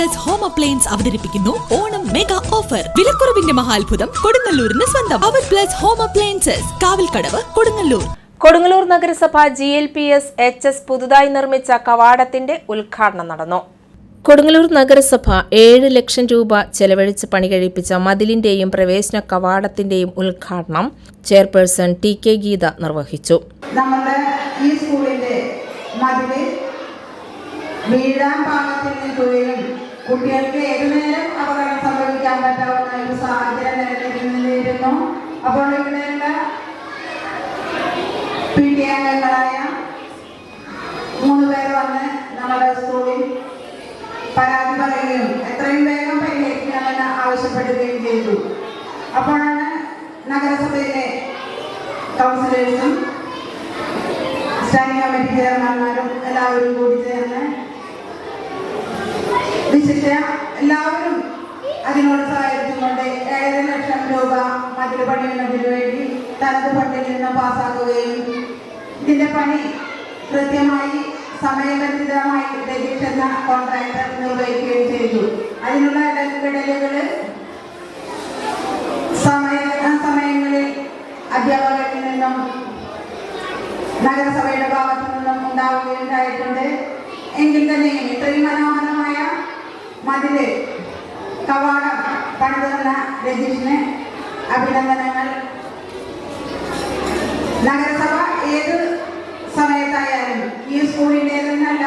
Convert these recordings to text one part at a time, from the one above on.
Plus home appliance അവതരിപ്പിക്കുന്നു. Onam mega offer വിലക്കുറവിന്റെ മഹാത്ഭുതം കൊടുങ്ങല്ലൂരിന് സ്വന്തം. അവർ plus home appliances Kavalkadavu Kodungallur. Kodungallur നഗരസഭ G L P S H S പുതുതായി നിർമ്മിച്ച കവാടത്തിന്റെ ഉദ്ഘാടനം നടന്നു. കൊടുങ്ങല്ലൂർ നഗരസഭ ഏഴ് ലക്ഷം രൂപ ചെലവഴിച്ച് പണി കഴിപ്പിച്ച മതിലിന്റെയും പ്രവേശന കവാടത്തിന്റെയും ഉദ്ഘാടനം ചെയർപേഴ്സൺ ടി കെ ഗീത നിർവഹിച്ചു. നമ്മുടെ ഈ സ്കൂളിന്റെ മതിൽ വീഴാൻ പാകത്തിൽ നിൽക്കുകയും കുട്ടികൾക്ക് ഏതു നേരം അപകടം സംഭവിക്കാൻ പറ്റാവുന്ന ഒരു സാഹചര്യം നിലനിന്നിരുന്നു അപ്പോൾ ഇവിടെയുള്ള പി ടി അംഗങ്ങളായ മൂന്ന് പേർ വന്ന് നമ്മുടെ സ്കൂളിൽ പരാതി പറയുകയും എത്രയും വേഗം പരിഹരിക്കണമെന്ന് ആവശ്യപ്പെടുകയും ചെയ്തു. അപ്പോഴാണ് നഗരസഭയിലെ കൗൺസിലേഴ്സും സ്റ്റാൻഡിംഗ് കമ്മിറ്റി ചെയർമാൻമാരും എല്ലാവരും കൂടി ചേർന്ന് വിശിഷ്ട എല്ലാവരും അതിനോട് സഹായിച്ചുകൊണ്ട് ഏഴര ലക്ഷം രൂപ മതിൽ പണിയുന്നതിന് വേണ്ടി തനത് ഫണ്ടിൽ നിന്ന് പാസ്സാക്കുകയും ഇതിന്റെ പണി കൃത്യമായി സമയബന്ധിതമായി രജിഷ് എന്ന കോൺട്രാക്ടർ നിർവഹിക്കുകയും ചെയ്തു. അതിനുള്ള ഇടപെടലുകൾ സമയ സമയങ്ങളിൽ അധ്യാപകരിൽ നിന്നും നഗരസഭയുടെ ഭാഗത്തു നിന്നും ഉണ്ടാവുകയുണ്ടായിട്ടുണ്ട്. എങ്കിൽ തന്നെയും ഇത്രയും മനോഹരമായ മതിൽ കവാടം പണിതു തന്ന രജീഷിന് അഭിനന്ദനങ്ങൾ. നഗരസഭ ഏത് സമയത്തായാലും ഈ സ്കൂളിന്റെതെന്നല്ല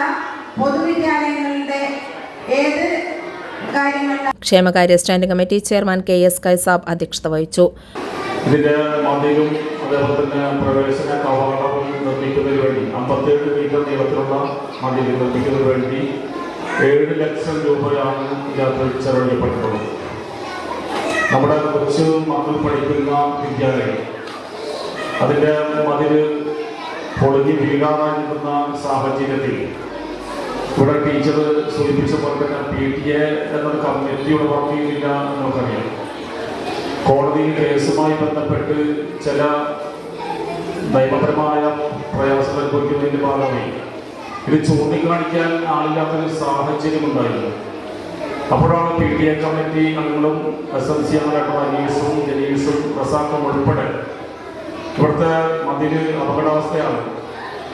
പൊതുവിദ്യാലയങ്ങളുടെ ഏത് ക്ഷേമകാര്യ standing committee chairman K S Kaisab അധ്യക്ഷത വഹിച്ചു. ഇതിന്റെ മതിലും അതേപോലെ തന്നെ പ്രവേശന കവാടം നിർമ്മിക്കുന്നതിന് വേണ്ടി അമ്പത്തേഴ് മീറ്റർ നീളത്തിലുള്ള മതിൽ നിർമ്മിക്കുന്നതിന് വേണ്ടി ഏഴ് ലക്ഷം രൂപയാണ് ഇതിനകത്ത് ചെലവഴിക്കപ്പെട്ടിട്ടുള്ളത് നമ്മുടെ കൊച്ചു മക്കൾ പഠിക്കുന്ന വിദ്യാലയം. അതിന്റെ മതിൽ പൊളിഞ്ഞ് വീഴാറായിരിക്കുന്ന സാഹചര്യത്തിൽ ഇവിടെ ടീച്ചർ സൂചിപ്പിച്ച പോലെ തന്നെ പി ടി എ എന്നൊരു കമ്മിറ്റിയുടെ വർക്ക് ചെയ്യുന്നില്ല നമുക്കറിയാം. കോടതിയിൽ കേസുമായി ബന്ധപ്പെട്ട് ചില നിയമപരമായ പ്രയാസം അനുഭവിക്കുന്നതിന്റെ ഭാഗമായി ഇത് ചൂണ്ടിക്കാണിക്കാൻ ആളില്ലാത്തൊരു സാഹചര്യം ഉണ്ടായിരുന്നു. അപ്പോഴാണ് പി ടി എ കമ്മിറ്റി അംഗങ്ങളും എസ് എം സി അംഗങ്ങളായിട്ടുള്ള അനീസും ജനീസും റസാഖും ഉൾപ്പെടെ ഇവിടുത്തെ മതിൽ അപകടാവസ്ഥയാണ്.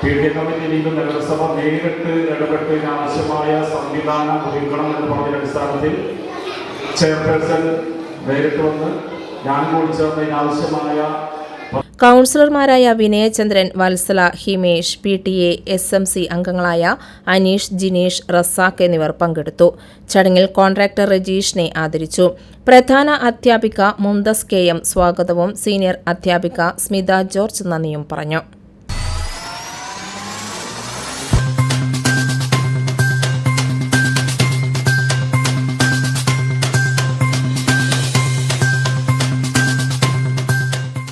പി ടി എ കമ്മിറ്റി കമ്മിറ്റിയിലും നഗരസഭ നേരിട്ട് ഇടപെട്ട് ആവശ്യമായ സംവിധാനം ഒരുക്കണം എന്ന് പറഞ്ഞ അടിസ്ഥാനത്തിൽ ചെയർപേഴ്സൺ നേരിട്ട് വന്ന് ഞാൻ കൂടി ചേർന്നതിന് ആവശ്യമായ കൗൺസിലർമാരായ Vinayachandran Vatsala Himesh P T A S M C അംഗങ്ങളായ അനീഷ് ജിനീഷ് റസാഖ് എന്നിവർ പങ്കെടുത്തു. ചടങ്ങിൽ കോൺട്രാക്ടർ രജീഷിനെ ആദരിച്ചു. പ്രധാന അധ്യാപിക മുന്തസ് കെ എം സ്വാഗതവും സീനിയർ അധ്യാപിക സ്മിത ജോർജ് നന്ദിയും പറഞ്ഞു.